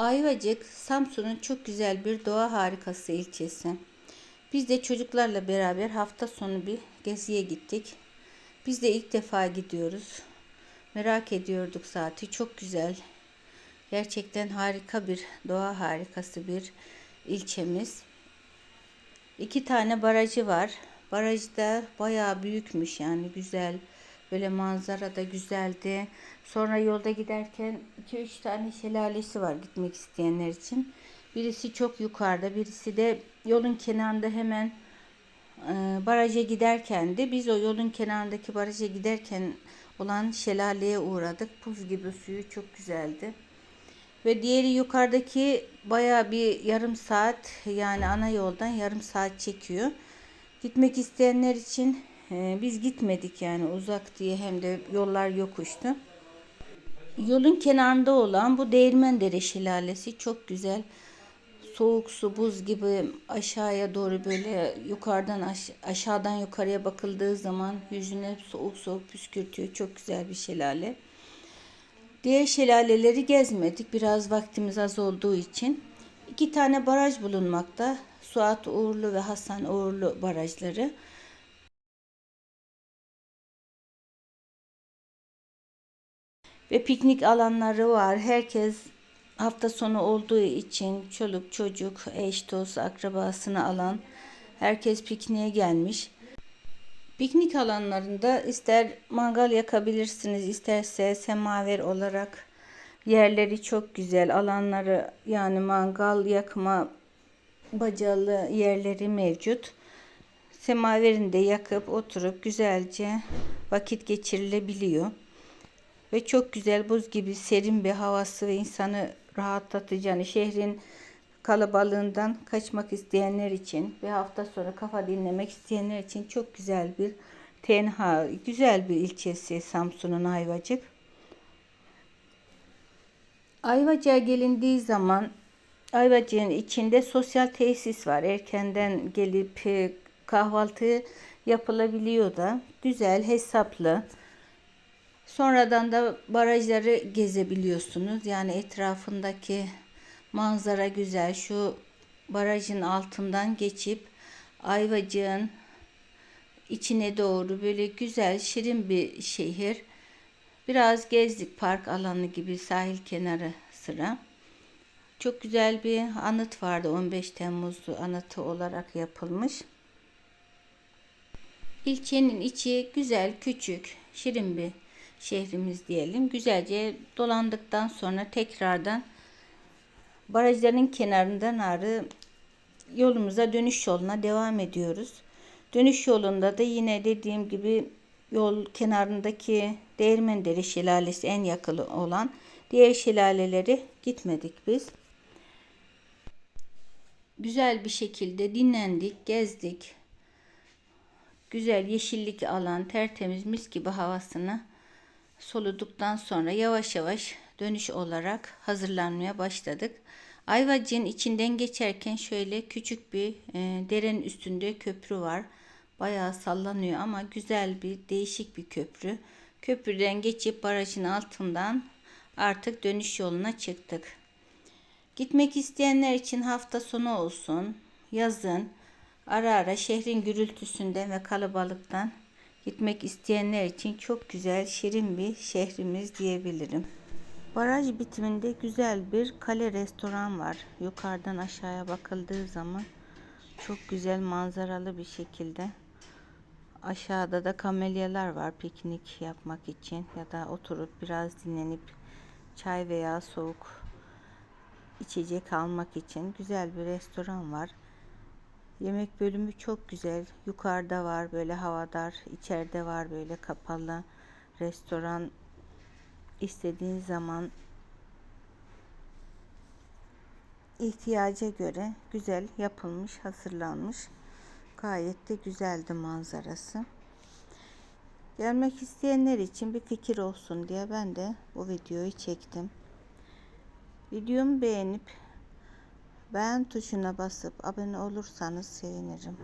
Ayvacık, Samsun'un çok güzel bir doğa harikası ilçesi. Biz de çocuklarla beraber hafta sonu bir geziye gittik. Biz de ilk defa gidiyoruz. Merak ediyorduk saati. Çok güzel. Gerçekten harika bir doğa harikası bir ilçemiz. İki tane barajı var. Baraj da bayağı büyükmüş yani güzel. Böyle manzara da güzeldi. Sonra yolda giderken 2-3 tane şelalesi var gitmek isteyenler için. Birisi çok yukarıda, birisi de yolun kenarında hemen e, baraja giderken de biz o yolun kenarındaki baraja giderken olan şelaleye uğradık. Buz gibi suyu çok güzeldi. Ve diğeri yukarıdaki baya bir yarım saat yani ana yoldan yarım saat çekiyor. Gitmek isteyenler için e, biz gitmedik yani uzak diye hem de yollar yokuştu. Yolun kenarında olan bu Değirmendere Şelalesi çok güzel. Soğuk su buz gibi aşağıya doğru böyle yukarıdan aş- aşağıdan yukarıya bakıldığı zaman yüzüne soğuk soğuk püskürtüyor. Çok güzel bir şelale. Diğer şelaleleri gezmedik. Biraz vaktimiz az olduğu için. İki tane baraj bulunmakta. Suat Uğurlu ve Hasan Uğurlu barajları. Ve piknik alanları var. Herkes hafta sonu olduğu için çoluk çocuk, eş dost, akrabasını alan herkes pikniğe gelmiş. Piknik alanlarında ister mangal yakabilirsiniz, isterse semaver olarak yerleri çok güzel. Alanları yani mangal yakma bacalı yerleri mevcut. Semaverini de yakıp oturup güzelce vakit geçirilebiliyor. Ve çok güzel buz gibi serin bir havası ve insanı rahatlatıcı. Yani şehrin kalabalığından kaçmak isteyenler için ve hafta sonu kafa dinlemek isteyenler için çok güzel bir tenha, güzel bir ilçesi Samsun'un Ayvacık. Ayvacık'a gelindiği zaman Ayvacık'ın içinde sosyal tesis var. Erkenden gelip e, kahvaltı yapılabiliyor da. Güzel, hesaplı. Sonradan da barajları gezebiliyorsunuz. Yani etrafındaki manzara güzel. Şu barajın altından geçip Ayvacık'ın içine doğru böyle güzel, şirin bir şehir. Biraz gezdik park alanı gibi sahil kenarı sıra. Çok güzel bir anıt vardı 15 Temmuz'u anıtı olarak yapılmış. İlçenin içi güzel, küçük, şirin bir şehrimiz diyelim. Güzelce dolandıktan sonra tekrardan barajların kenarından ağrı yolumuza dönüş yoluna devam ediyoruz. Dönüş yolunda da yine dediğim gibi yol kenarındaki Değirmendere Şelalesi en yakını olan diğer şelaleleri gitmedik biz. Güzel bir şekilde dinlendik, gezdik. Güzel yeşillik alan, tertemiz mis gibi havasını soluduktan sonra yavaş yavaş dönüş olarak hazırlanmaya başladık. Ayvacık'ın içinden geçerken şöyle küçük bir e, derenin üstünde köprü var. Bayağı sallanıyor ama güzel bir değişik bir köprü. Köprüden geçip barajın altından artık dönüş yoluna çıktık. Gitmek isteyenler için hafta sonu olsun, yazın ara ara şehrin gürültüsünden ve kalabalıktan gitmek isteyenler için çok güzel, şirin bir şehrimiz diyebilirim. Baraj bitiminde güzel bir kale restoran var. Yukarıdan aşağıya bakıldığı zaman çok güzel manzaralı bir şekilde. Aşağıda da kamelyalar var piknik yapmak için ya da oturup biraz dinlenip çay veya soğuk içecek almak için güzel bir restoran var. Yemek bölümü çok güzel. Yukarıda var böyle havadar, içeride var böyle kapalı restoran. İstediğin zaman ihtiyaca göre güzel yapılmış, hazırlanmış. Gayet de güzeldi manzarası. Gelmek isteyenler için bir fikir olsun diye ben de bu videoyu çektim. Videomu beğenip beğen tuşuna basıp abone olursanız sevinirim.